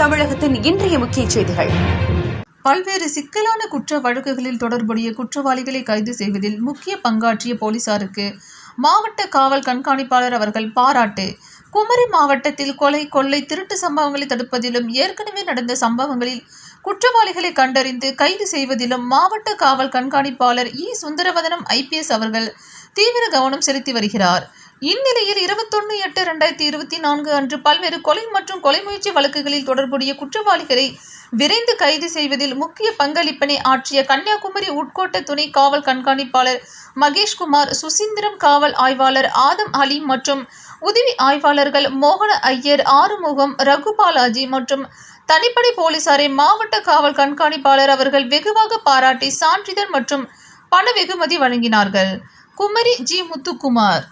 தமிழகத்தின் இன்றைய முக்கிய செய்திகள். பல்வேறு சிக்கலான குற்ற வழக்குகளில் தொடர்புடைய குற்றவாளிகளை கைது செய்வதில் முக்கிய பங்காற்றிய போலீசாருக்கு மாவட்ட காவல் கண்காணிப்பாளர் அவர்கள் பாராட்டு. குமரி மாவட்டத்தில் கொலை கொள்ளை திருட்டு சம்பவங்களை தடுப்பதிலும் ஏற்கனவே நடந்த சம்பவங்களில் குற்றவாளிகளை கண்டறிந்து கைது செய்வதிலும் மாவட்ட காவல் கண்காணிப்பாளர் இ. சுந்தரவதனம் ஐபிஎஸ் அவர்கள் தீவிர கவனம் செலுத்தி வருகிறார். இந்நிலையில் இருபத்தொன்னு எட்டு ரெண்டாயிரத்தி இருபத்தி நான்கு அன்று பல்வேறு கொலை மற்றும் கொலை முயற்சி வழக்குகளில் தொடர்புடைய குற்றவாளிகளை விரைந்து கைது செய்வதில் முக்கிய பங்களிப்பினை ஆற்றிய கன்னியாகுமரி உட்கோட்ட துணை காவல் கண்காணிப்பாளர் மகேஷ்குமார் சுசீந்திரம் காவல் ஆய்வாளர் ஆதம் அலி மற்றும் உதவி ஆய்வாளர்கள் மோகன ஐயர் ஆறுமுகம் ரகுபாலாஜி மற்றும் தனிப்படை போலீசாரை மாவட்ட காவல் கண்காணிப்பாளர் அவர்கள் வெகுவாக பாராட்டி சான்றிதழ் மற்றும் பண வெகுமதி வழங்கினார்கள். குமரி ஜி. முத்துக்குமார்.